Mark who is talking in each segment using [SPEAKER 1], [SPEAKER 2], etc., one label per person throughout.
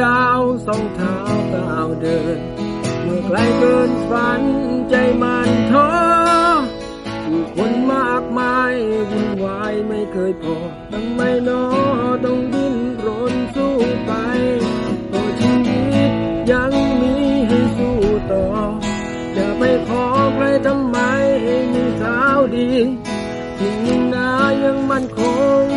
[SPEAKER 1] ยาวสองเท้าก้าวเดิน เมื่อไกลเกินฝันใจมันท้อผู้คนมากมายวุ่นวายไม่เคยพอทำไมนอต้องดิ้นรนสู้ไปต่อชีวิตยังมีให้สู้ต่อ จะไปขอใครทำไมมีสาดีสิ่งนายังมั่นคง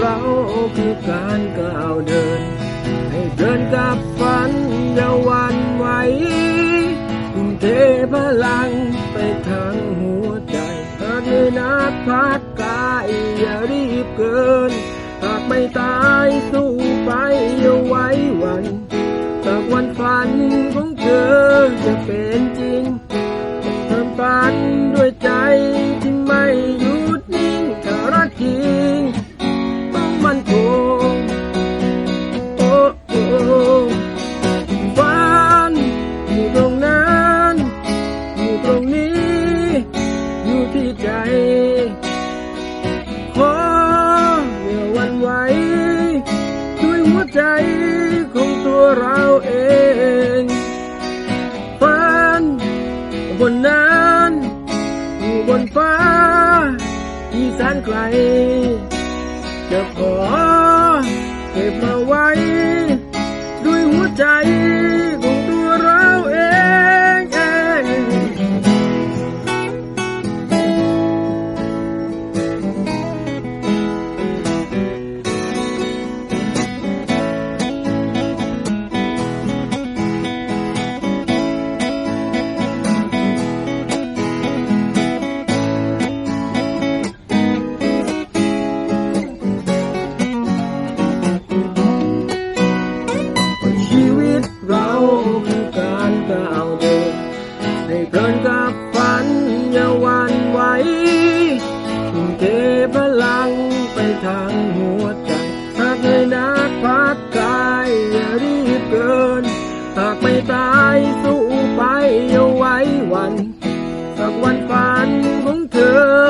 [SPEAKER 1] เราคือการก้าวเดิน ให้เดินกับฝันอย่าหวันไหวทุ่มเทพลังไปทางหัวใจหากเหนื่อยนัพักกายอย่ารีบเกิน หากไม่ตายสู้ไปอย่าไว้วันสักวันฝันของเธอจะเป็นจริง ใจของตัวเราเองฝันบนนั้นอยู่บนฟ้าที่แสนไกลจะขอเก็บมาไว้ ฝันอย่าหวันไหวทุ่มเทพลังไปทางหัวใจหากเหนื่อยนักพักกายอย่ารีบเกิน หากไม่ตายสู้ไปอย่าไว้หวัน สักวันฝันของเธอ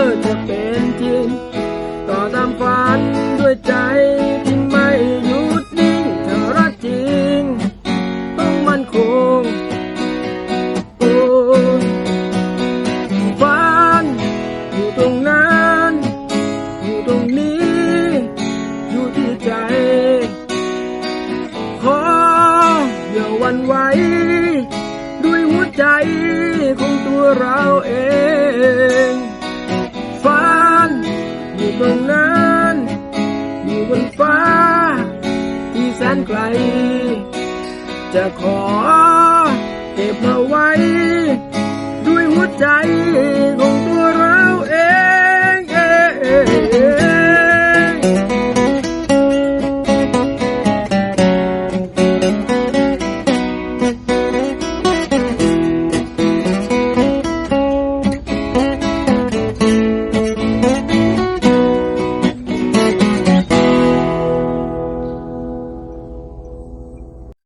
[SPEAKER 1] ไหวด้วยหัวใจของตัวเราเอง ฝันอยู่ตรงนั้นอยู่บนฟ้า ที่แสนไกล จะขอเก็บมาไว้